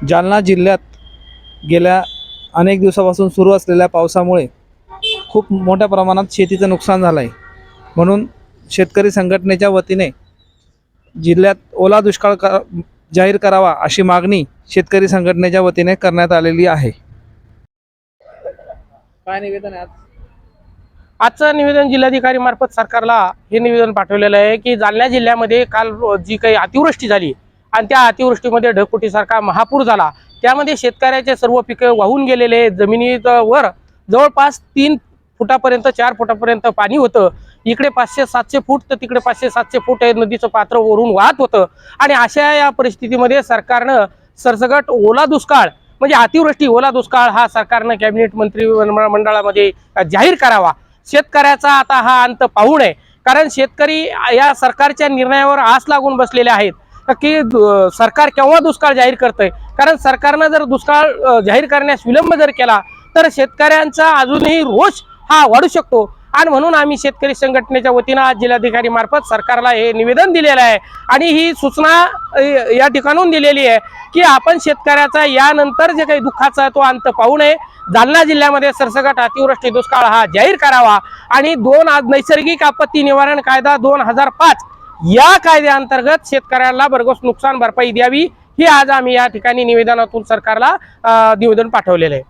जालना जिल्ह्यात गेल्या अनेक दिवसापासून सुरू असलेल्या पावसामुळे खूप मोठ्या प्रमाणात शेतीचं नुकसान झालं आहे म्हणून शेतकरी संघटनेच्या वतीने जिल्ह्यात ओला दुष्काळ कर जाहीर करावा अशी मागणी शेतकरी संघटनेच्या वतीने करण्यात आलेली आहे. काय निवेदन आहे आज? आजचं निवेदन जिल्हाधिकारी मार्फत सरकारला हे निवेदन पाठवलेलं आहे की जालना जिल्ह्यामध्ये काल जी काही अतिवृष्टी झाली आणि त्या अतिवृष्टीमध्ये ढगफुटीसारखा महापूर झाला. त्यामध्ये शेतकऱ्याचे सर्व पिकं वाहून गेलेले जमिनीत वर जवळपास तीन फुटापर्यंत चार फुटापर्यंत पाणी होतं. इकडे पाचशे सातशे फूट तर तिकडे पाचशे सातशे फूट हे नदीचं पात्र वरून वाहत होतं. आणि अशा या परिस्थितीमध्ये सरकारनं सरसगट ओला दुष्काळ म्हणजे अतिवृष्टी ओला दुष्काळ हा सरकारनं कॅबिनेट मंत्री मंडळामध्ये जाहीर करावा. शेतकऱ्याचा आता हा अंत पाहू नये. कारण शेतकरी या सरकारच्या निर्णयावर आस लागून बसलेले आहेत. की दु- सरकार केव्हा दुष्काळ जाहीर करतंय? कारण सरकारनं जर दुष्काळ जाहीर करण्यास विलंब जर केला तर शेतकऱ्यांचा अजूनही रोष हा वाढू शकतो. आणि म्हणून आम्ही शेतकरी संघटनेच्या वतीनं आज जिल्हाधिकारी मार्फत सरकारला हे निवेदन दिलेलं आहे. आणि ही सूचना या ठिकाणून दिलेली आहे की आपण शेतकऱ्याचा यानंतर जे काही दुःखाचा तो अंत पाहू नये. जालना जिल्ह्यामध्ये सरसगट अतिवृष्टी दुष्काळ हा जाहीर करावा. आणि दोन आज नैसर्गिक आपत्ती निवारण कायदा दोन हजार पाच या कायद्याअंतर्गत शेतकऱ्याला भरघोस नुकसान भरपाई द्यावी ही आज आम्ही या ठिकाणी निवेदनातून सरकारला निवेदन पाठवलेलं आहे.